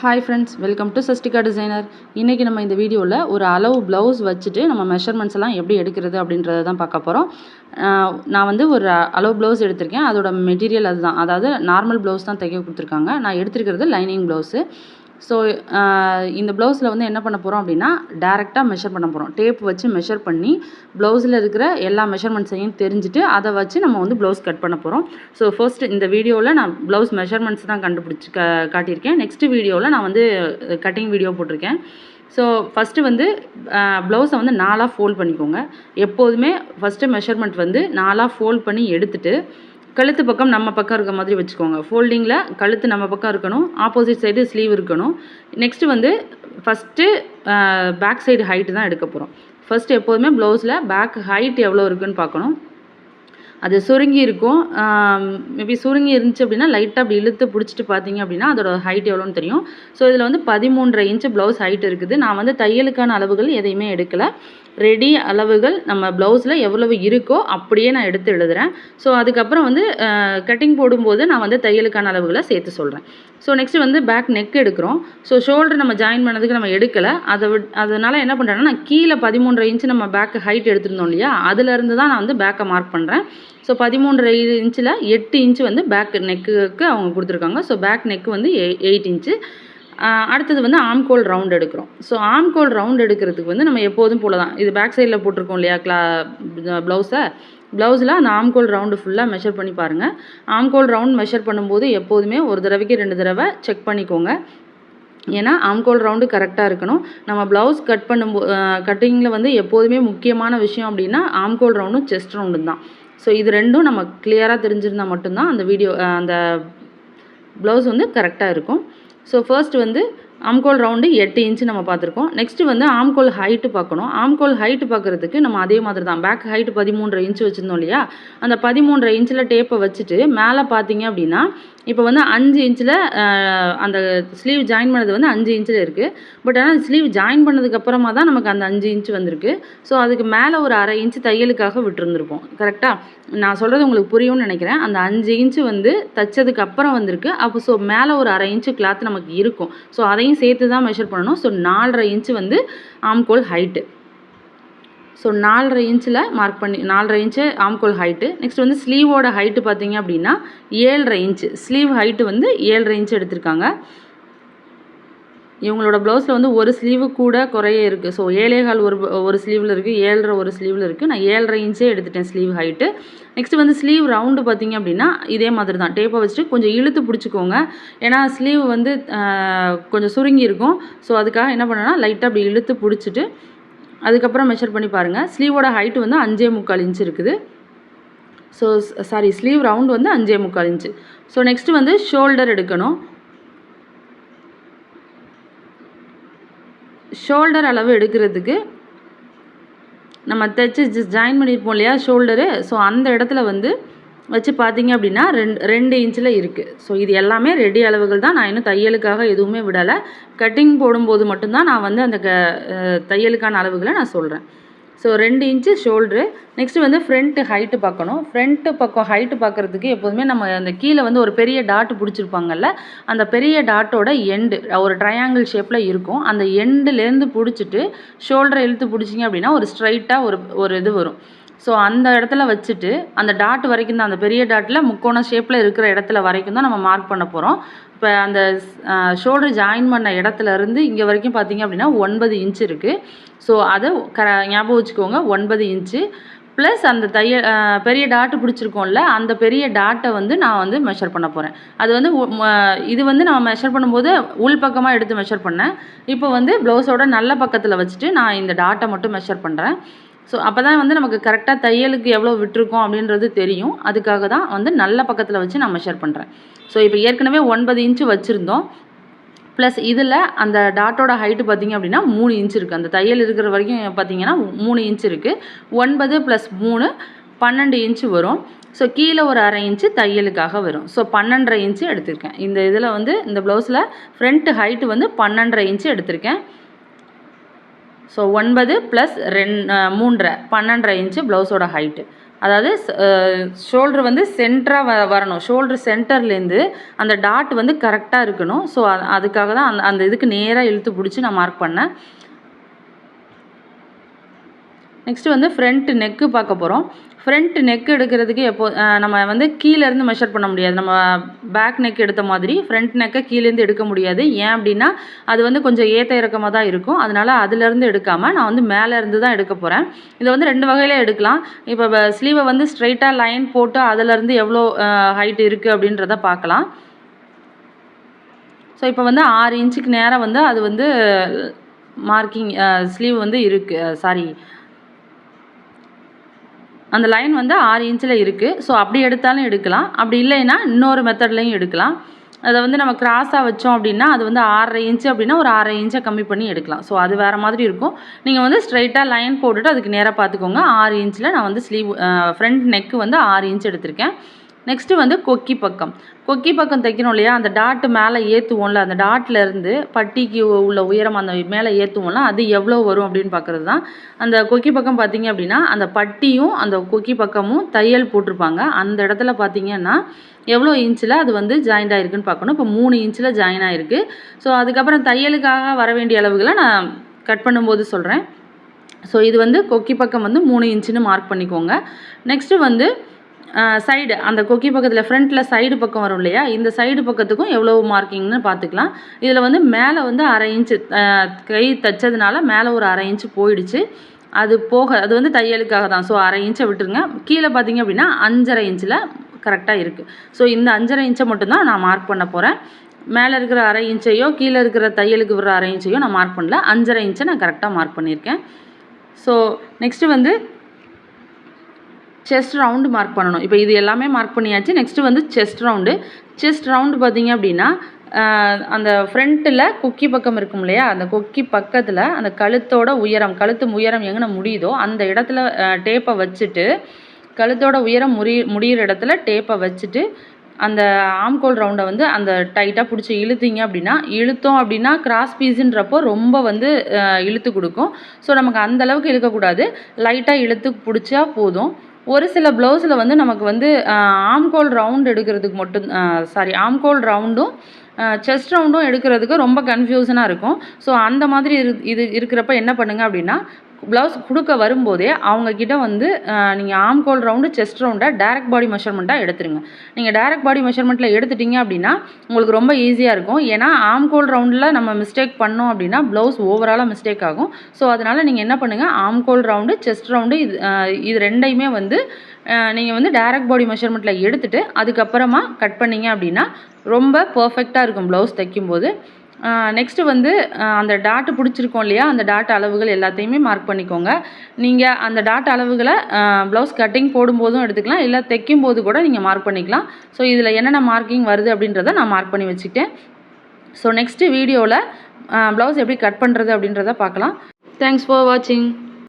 Hi friends welcome to Sastika designer இன்றைக்கி நம்ம இந்த வீடியோவில் ஒரு அளவு ப்ளவுஸ் வச்சுட்டு நம்ம மெஷர்மெண்ட்ஸ் எல்லாம் எப்படி எடுக்கிறது அப்படின்றத தான் பார்க்க போகிறோம் நான் வந்து ஒரு அளவு ப்ளவுஸ் எடுத்திருக்கேன். அதோட மெட்டீரியல் அதுதான். அதாவது நார்மல் ப்ளவுஸ் தான் தைக்க கொடுத்துருக்காங்க. நான் எடுத்திருக்கிறது லைனிங் ப்ளவுஸு ஸோ இந்த ப்ளவுஸில் வந்து என்ன பண்ண போகிறோம் அப்படின்னா டேரெக்டாக மெஷர் பண்ண போகிறோம் டேப் வச்சு மெஷர் பண்ணி ப்ளவுஸில் இருக்கிற எல்லா மெஷர்மெண்ட்ஸையும் தெரிஞ்சுட்டு அதை வச்சு நம்ம வந்து ப்ளவுஸ் கட் பண்ண போகிறோம் ஸோ ஃபர்ஸ்ட் இந்த வீடியோவில் நான் ப்ளவுஸ் மெஷர்மெண்ட்ஸ் தான் கண்டுபிடிச்சி க காட்டியிருக்கேன். நெக்ஸ்ட்டு வீடியோவில் நான் வந்து கட்டிங் வீடியோ போட்டிருக்கேன். ஸோ ஃபஸ்ட்டு வந்து ப்ளவுஸை வந்து நாலாக ஃபோல்ட் பண்ணிக்கோங்க. எப்போதுமே ஃபஸ்ட்டு மெஷர்மெண்ட் வந்து நாலாக ஃபோல்ட் பண்ணி எடுத்துகிட்டு கழுத்து பக்கம் நம்ம பக்கம் இருக்க மாதிரி வச்சுக்கோங்க. ஃபோல்டிங்கில் கழுத்து நம்ம பக்கம் இருக்கணும். ஆப்போசிட் சைடு ஸ்லீவ் இருக்கணும். நெக்ஸ்ட்டு வந்து ஃபஸ்ட்டு பேக் சைடு ஹைட்டு தான் எடுக்க போகிறோம் ஃபஸ்ட்டு எப்போதுமே ப்ளவுஸில் பேக் ஹைட் எவ்வளோ இருக்குதுன்னு பார்க்கணும். அது சுருங்கி இருக்கும் மேபி சுருங்கி இருந்துச்சு அப்படின்னா லைட்டாக அப்படி இழுத்து பிடிச்சிட்டு பார்த்தீங்க அப்படின்னா அதோட ஹைட் எவ்வளோன்னு தெரியும். ஸோ இதில் வந்து பதிமூன்றரை இன்ச்சு ப்ளவுஸ் ஹைட் இருக்குது. நான் வந்து தையலுக்கான அளவுகள் எதையுமே எடுக்கலை. ரெடி அளவுகள் நம்ம ப்ளவுஸில் எவ்வளவு இருக்கோ அப்படியே நான் எடுத்து எழுதுகிறேன் ஸோ அதுக்கப்புறம் வந்து கட்டிங் போடும்போது நான் வந்து தையலுக்கான அளவுகளை சேர்த்து சொல்கிறேன் ஸோ நெக்ஸ்ட்டு வந்து பேக் நெக் எடுக்கிறோம். ஸோ ஷோல்டர் நம்ம ஜாயின் பண்ணதுக்கு நம்ம எடுக்கலை. அதை விட் அதனால் என்ன பண்ணுறேன்னா நான் கீழே பதிமூன்றரை இன்ச்சு நம்ம பேக்கு ஹைட் எடுத்திருந்தோம் இல்லையா? அதுலேருந்து தான் நான் வந்து பேக்கை மார்க் பண்ணுறேன் ஸோ பதிமூன்றரை இன்ச்சில் எட்டு இன்ச்சு வந்து பேக் நெக்குக்கு அவங்க கொடுத்துருக்காங்க. ஸோ பேக் நெக்கு வந்து எயிட் இன்ச்சு அடுத்தது வந்து ஆம்கோல் ரவுண்ட் எடுக்கிறோம். ஸோ ஆம்கோல் ரவுண்ட் எடுக்கிறதுக்கு வந்து நம்ம எப்போதும் போல தான் இது பேக் சைடில் போட்டிருக்கோம் இல்லையா கிளா ப்ளவுஸை ப்ளவுஸில் அந்த ஆம்கோல் ரவுண்டு ஃபுல்லாக மெஷர் பண்ணி பாருங்கள் ஆம்கோல் ரவுண்ட் மெஷர் பண்ணும்போது எப்போதுமே ஒரு தடவைக்கு ரெண்டு தடவை செக் பண்ணிக்கோங்க. ஏன்னா ஆம்கோல் ரவுண்டு கரெக்டாக இருக்கணும். நம்ம ப்ளவுஸ் கட் பண்ணும்போ கட்டிங்கில் வந்து எப்போதுமே முக்கியமான விஷயம் அப்படின்னா ஆம்கோல் ரவுண்டும் செஸ்ட் ரவுண்டும் தான். ஸோ இது ரெண்டும் நம்ம கிளியராக தெரிஞ்சிருந்தால் மட்டும்தான் அந்த வீடியோ அந்த ப்ளவுஸ் வந்து கரெக்டாக இருக்கும். ஸோ ஃபர்ஸ்ட் வந்து ஆம்கோல் ரவுண்டு எட்டு இன்ச்சு நம்ம பார்த்துருக்கோம். நெக்ஸ்ட்டு வந்து ஆம்கோல் ஹைட்டு பார்க்கணும். ஆம்கோல் ஹைட்டு பார்க்குறதுக்கு நம்ம அதே மாதிரி தான் பேக் ஹைட்டு பதிமூன்றரை இன்ச்சு வச்சுருந்தோம் இல்லையா? அந்த பதிமூன்றரை இன்ச்சில் டேப்பை வச்சுட்டு மேலே பார்த்தீங்க அப்படின்னா இப்போ வந்து அஞ்சு இன்ச்சில் அந்த ஸ்லீவ் ஜாயின் பண்ணது வந்து அஞ்சு இன்ச்சில் இருக்குது பட் ஆனால் ஸ்லீவ் ஜாயின் பண்ணதுக்கப்புறமா தான் நமக்கு அந்த அஞ்சு இன்ச்சு வந்திருக்கு. ஸோ அதுக்கு மேலே ஒரு அரை இன்ச்சு தையலுக்காக விட்டுருந்துருப்போம். கரெக்டாக நான் சொல்கிறது உங்களுக்கு புரியும்னு நினைக்கிறேன். அந்த அஞ்சு இன்ச்சு வந்து தைச்சதுக்கு அப்புறம் வந்திருக்கு. அப்போ ஸோ மேலே ஒரு அரை இன்ச்சு கிளாத் நமக்கு இருக்கும். ஸோ அதையும் சேர்த்து தான் மெஷர் பண்ணணும். ஸோ நாலரை இன்ச்சு வந்து ஆம்கோல் ஹைட்டு ஸோ நாலரை இன்ச்சில் மார்க் பண்ணி நாலரை இன்ச்சு ஆம்கோல் ஹைட்டு நெக்ஸ்ட் வந்து ஸ்லீவோட ஹைட்டு பார்த்தீங்க அப்படின்னா ஏழரை இன்ச்சு. ஸ்லீவ் ஹைட்டு வந்து ஏழரை இன்ச்சு எடுத்திருக்காங்க. இவங்களோட ப்ளவுஸில் வந்து ஒரு ஸ்லீவு கூட குறைய இருக்குது ஸோ ஏழேகால் ஒரு ஒரு ஸ்லீவில் இருக்குது ஏழரை ஒரு ஸ்லீவில் இருக்குது நான் ஏழரை இன்ச்சே எடுத்துட்டேன் ஸ்லீவ் ஹைட்டு நெக்ஸ்ட் வந்து ஸ்லீவ் ரவுண்டு பார்த்திங்க அப்படின்னா இதே மாதிரி தான் டேப்பை வச்சுட்டு கொஞ்சம் இழுத்து பிடிச்சிக்கோங்க. ஏன்னா ஸ்லீவ் வந்து கொஞ்சம் சுருங்கி இருக்கும். ஸோ அதுக்காக என்ன பண்ணேன்னா லைட்டாக அப்படி இழுத்து பிடிச்சிட்டு அதுக்கப்புறம் மெஷர் பண்ணி பாருங்கள் ஸ்லீவோட ஹைட்டு வந்து அஞ்சே முக்கால் இன்ச் இருக்குது. ஸோ சாரி ஸ்லீவ் ரவுண்ட் வந்து அஞ்சே முக்கால் இன்ச்சு ஸோ நெக்ஸ்ட்டு வந்து ஷோல்டர் எடுக்கணும். ஷோல்டர் அளவு எடுக்கிறதுக்கு நம்ம தைச்சி ஜாயின் பண்ணியிருப்போம் இல்லையா ஷோல்டரு ஸோ அந்த இடத்துல வந்து வச்சு பார்த்தீங்க அப்படின்னா ரெண்டு ரெண்டு இன்ச்சில் இருக்குது ஸோ இது எல்லாமே ரெடி அளவுகள் தான். நான் இன்னும் தையலுக்காக எதுவுமே விடலை. கட்டிங் போடும்போது மட்டும்தான் நான் வந்து அந்த க தையலுக்கான அளவுகளை நான் சொல்கிறேன் ஸோ ரெண்டு இன்ச்சு ஷோல்ட்ரு நெக்ஸ்ட்டு வந்து ஃப்ரண்ட்டு ஹைட்டு பார்க்கணும். ஃப்ரண்ட்டு பக்கம் ஹைட்டு பார்க்குறதுக்கு எப்போதுமே நம்ம அந்த கீழே வந்து ஒரு பெரிய டாட்டு பிடிச்சிருப்பாங்கல்ல அந்த பெரிய டாட்டோட எண்டு ஒரு ட்ரையாங்கிள் ஷேப்பில் இருக்கும். அந்த எண்டுலேருந்து பிடிச்சிட்டு ஷோல்டரை இழுத்து பிடிச்சிங்க அப்படின்னா ஒரு ஸ்ட்ரைட்டாக ஒரு ஒரு இது வரும். ஸோ அந்த இடத்துல வச்சுட்டு அந்த டாட் வரைக்கும் தான் அந்த பெரிய டாட்டில் முக்கோண ஷேப்பில் இருக்கிற இடத்துல வரைக்கும் தான் நம்ம மார்க் பண்ண போகிறோம் இப்போ அந்த ஷோல்டர் ஜாயின் பண்ண இடத்துல இருந்து இங்கே வரைக்கும் பார்த்தீங்க அப்படின்னா ஒன்பது இன்ச்சு இருக்குது ஸோ அதை க ஞாபகம் வச்சுக்கோங்க ஒன்பது இன்ச்சு ப்ளஸ் அந்த தைய பெரிய டாட்டு பிடிச்சிருக்கோம்ல அந்த பெரிய டாட்டை வந்து நான் வந்து மெஷர் பண்ண போகிறேன் அது வந்து இது வந்து நான் மெஷர் பண்ணும்போது உள் பக்கமாக எடுத்து மெஷர் பண்ணேன். இப்போ வந்து ப்ளவுஸோட நல்ல பக்கத்தில் வச்சுட்டு நான் இந்த டாட்டை மட்டும் மெஷர் பண்ணுறேன் ஸோ அப்போ தான் வந்து நமக்கு கரெக்டாக தையலுக்கு எவ்வளோ விட்டுருக்கோம் அப்படின்றது தெரியும். அதுக்காக தான் வந்து நல்ல பக்கத்தில் வச்சு நான் மெஷர் பண்ணுறேன் ஸோ இப்போ ஏற்கனவே ஒன்பது இன்ச்சு வச்சுருந்தோம். ப்ளஸ் இதில் அந்த டாட்டோட ஹைட்டு பார்த்திங்க அப்படின்னா மூணு இன்ச் இருக்குது அந்த தையல் இருக்கிற வரைக்கும் பார்த்திங்கன்னா மூணு இன்ச் இருக்குது ஒன்பது ப்ளஸ் மூணு பன்னெண்டு இன்ச்சு வரும். ஸோ கீழே ஒரு அரை இன்ச்சு தையலுக்காக வரும். ஸோ பன்னெண்டரை இன்ச்சு எடுத்திருக்கேன். இந்த இதில் வந்து இந்த ப்ளவுஸில் ஃப்ரண்ட் ஹைட்டு வந்து பன்னெண்டரை இன்ச்சு எடுத்திருக்கேன். ஸோ ஒன்பது ப்ளஸ் ரெண் மூன்றரை பன்னெண்டரை இன்ச்சு ப்ளவுஸோட ஹைட்டு அதாவது ஷோல்ட்ரு வந்து சென்டராக வ வரணும். ஷோல்ட்ரு சென்டர்லேருந்து அந்த டாட் வந்து கரெக்டாக இருக்கணும். ஸோ அதுக்காக தான் அந்த அந்த இதுக்கு நேராக இழுத்து பிடிச்சி நான் மார்க் பண்ணேன். நெக்ஸ்ட்டு வந்து ஃப்ரண்ட் நெக்கு பார்க்க போகிறோம் ஃப்ரண்ட் நெக் எடுக்கிறதுக்கு எப்போ நம்ம வந்து கீழேருந்து மெஷர் பண்ண முடியாது. நம்ம பேக் நெக் எடுத்த மாதிரி ஃப்ரண்ட் நெக்கை கீழேருந்து எடுக்க முடியாது. ஏன் அப்படின்னா அது வந்து கொஞ்சம் ஏற்ற இறக்கமாக தான் இருக்கும். அதனால் அதுலேருந்து எடுக்காமல் நான் வந்து மேலே இருந்து தான் எடுக்க போகிறேன் இதை வந்து ரெண்டு வகையில் எடுக்கலாம். இப்போ ஸ்லீவை வந்து ஸ்ட்ரைட்டாக லைன் போட்டு அதுலேருந்து எவ்வளோ ஹைட் இருக்குது அப்படின்றத பார்க்கலாம். ஸோ இப்போ வந்து ஆறு இன்ச்சுக்கு நேராக வந்து அது வந்து மார்க்கிங் ஸ்லீவ் வந்து இருக்குது சாரி அந்த லைன் வந்து ஆறு இன்ச்சில் இருக்குது ஸோ அப்படி எடுத்தாலும் எடுக்கலாம். அப்படி இல்லைன்னா இன்னொரு மெத்தட்லையும் எடுக்கலாம். அதை வந்து நம்ம கிராஸாக வச்சோம் அப்படின்னா அது வந்து ஆறரை இன்ச்சு அப்படின்னா ஒரு ஆறரை இன்ச்சை கம்மி பண்ணி எடுக்கலாம். ஸோ அது வேறு மாதிரி இருக்கும். நீங்கள் வந்து ஸ்ட்ரைட்டாக லைன் போட்டுட்டு அதுக்கு நேராக பார்த்துக்கோங்க. ஆறு இன்ச்சில் நான் வந்து ஸ்லீவ் ஃப்ரண்ட் நெக்கு வந்து ஆறு இன்ச் எடுத்திருக்கேன். நெக்ஸ்ட்டு வந்து கொக்கி பக்கம். கொக்கி பக்கம் தைக்கணும் இல்லையா? அந்த டாட்டு மேலே ஏற்றுவோம்ல அந்த டாட்லேருந்து பட்டிக்கு உள்ள உயரம் அந்த மேலே ஏற்றுவோம்ல அது எவ்வளோ வரும் அப்படின்னு பார்க்குறது தான் அந்த கொக்கி பக்கம் பார்த்தீங்க அப்படின்னா அந்த பட்டியும் அந்த கொக்கி பக்கமும் தையல் போட்டிருப்பாங்க. அந்த இடத்துல பார்த்தீங்கன்னா எவ்வளோ இன்ச்சில் அது வந்து ஜாயிண்ட் ஆகிருக்குன்னு பார்க்கணும். இப்போ மூணு இன்ச்சில் ஜாயின் ஆகிருக்கு ஸோ அதுக்கப்புறம் தையலுக்காக வர வேண்டிய அளவுகளை நான் கட் பண்ணும்போது சொல்கிறேன் ஸோ இது வந்து கொக்கி பக்கம் வந்து மூணு இன்ச்சுன்னு மார்க் பண்ணிக்கோங்க. நெக்ஸ்ட்டு வந்து சைடு அந்த கொக்கி பக்கத்தில் ஃப்ரண்ட்டில் சைடு பக்கம் வரும் இல்லையா? இந்த சைடு பக்கத்துக்கும் எவ்வளோ மார்க்கிங்னு பார்த்துக்கலாம். இதில் வந்து மேலே வந்து அரை இன்ச்சு கை தைச்சதுனால மேலே ஒரு அரை இன்ச்சு போயிடுச்சு. அது போக அது வந்து தையலுக்காக தான். ஸோ அரை இன்ச்சை விட்டுருங்க. கீழே பார்த்தீங்க அப்படின்னா அஞ்சரை இன்ச்சில் கரெக்டாக இருக்குது ஸோ இந்த அஞ்சரை இன்ச்சை மட்டும்தான் நான் மார்க் பண்ண போகிறேன் மேலே இருக்கிற அரை இன்ச்சையோ கீழே இருக்கிற தையலுக்கு விடுற அரை இன்ச்சையோ நான் மார்க் பண்ணல. அஞ்சரை இன்ச்சை நான் கரெக்டாக மார்க் பண்ணியிருக்கேன். ஸோ நெக்ஸ்ட்டு வந்து செஸ்ட் ரவுண்டு மார்க் பண்ணணும். இப்போ இது எல்லாமே மார்க் பண்ணியாச்சு. நெக்ஸ்ட்டு வந்து செஸ்ட் ரவுண்டு செஸ்ட் ரவுண்டு பார்த்தீங்க அப்படின்னா அந்த ஃப்ரண்ட்டில் கொக்கி பக்கம் இருக்கும் இல்லையா? அந்த கொக்கி பக்கத்தில் அந்த கழுத்தோட உயரம் கழுத்து உயரம் எங்கே முடியுதோ அந்த இடத்துல டேப்பை வச்சுட்டு கழுத்தோட உயரம் முறி முடிகிற இடத்துல டேப்பை வச்சுட்டு அந்த ஆம்கோல் ரவுண்டை வந்து அந்த டைட்டாக பிடிச்சி இழுத்திங்க அப்படின்னா இழுத்தோம் அப்படின்னா கிராஸ் பீஸுன்றப்போ ரொம்ப வந்து இழுத்து கொடுக்கும். ஸோ நமக்கு அந்தளவுக்கு இழுக்கக்கூடாது. லைட்டாக இழுத்து பிடிச்சா போதும். ஒரு சில ப்ளவுஸில் வந்து நமக்கு வந்து ஆம்கோல் ரவுண்ட் எடுக்கிறதுக்கு மட்டும் சாரி ஆம்கோல் ரவுண்டும் செஸ்ட் ரவுண்டும் எடுக்கிறதுக்கு ரொம்ப கன்ஃபியூஷனாக இருக்கும். ஸோ அந்த மாதிரி இரு இது இருக்கிறப்ப என்ன பண்ணுங்கள் அப்படின்னா ப்ளவுஸ் கொடுக்க வரும்போதே அவங்கக்கிட்ட வந்து நீங்கள் ஆம் கோல் ரவுண்டு செஸ்ட் ரவுண்டை டேரக்ட் பாடி மெஷர்மெண்ட்டாக எடுத்துருங்க. நீங்கள் டேரக்ட் பாடி மெஷர்மெண்ட்டில் எடுத்துட்டீங்க அப்படின்னா உங்களுக்கு ரொம்ப ஈஸியாக இருக்கும். ஏன்னா ஆம் கோல் ரவுண்டில் நம்ம மிஸ்டேக் பண்ணோம் அப்படின்னா ப்ளவுஸ் ஓவராலாக மிஸ்டேக் ஆகும். ஸோ அதனால் நீங்கள் என்ன பண்ணுங்கள் ஆம் கோல் ரவுண்டு செஸ்ட் ரவுண்டு இது இது ரெண்டையுமே வந்து நீங்கள் வந்து டேரக்ட் பாடி மெஷர்மெண்ட்டில் எடுத்துகிட்டு அதுக்கப்புறமா கட் பண்ணீங்க அப்படின்னா ரொம்ப பர்ஃபெக்டாக இருக்கும் ப்ளவுஸ் தைக்கும்போது. நெக்ஸ்ட்டு வந்து அந்த டாட்டு பிடிச்சிருக்கோம் இல்லையா? அந்த டாட் அளவுகள் எல்லாத்தையுமே மார்க் பண்ணிக்கோங்க. நீங்கள் அந்த டாட் அளவுகளை ப்ளவுஸ் கட்டிங் போடும்போதும் எடுத்துக்கலாம் இல்லை தைக்கும் போது கூட நீங்கள் மார்க் பண்ணிக்கலாம். ஸோ இதில் என்னென்ன மார்க்கிங் வருது அப்படின்றத நான் மார்க் பண்ணி வச்சுக்கிட்டேன். ஸோ நெக்ஸ்ட்டு வீடியோவில் ப்ளவுஸ் எப்படி கட் பண்ணுறது அப்படின்றத பார்க்கலாம். தேங்க்ஸ் ஃபார் வாட்சிங்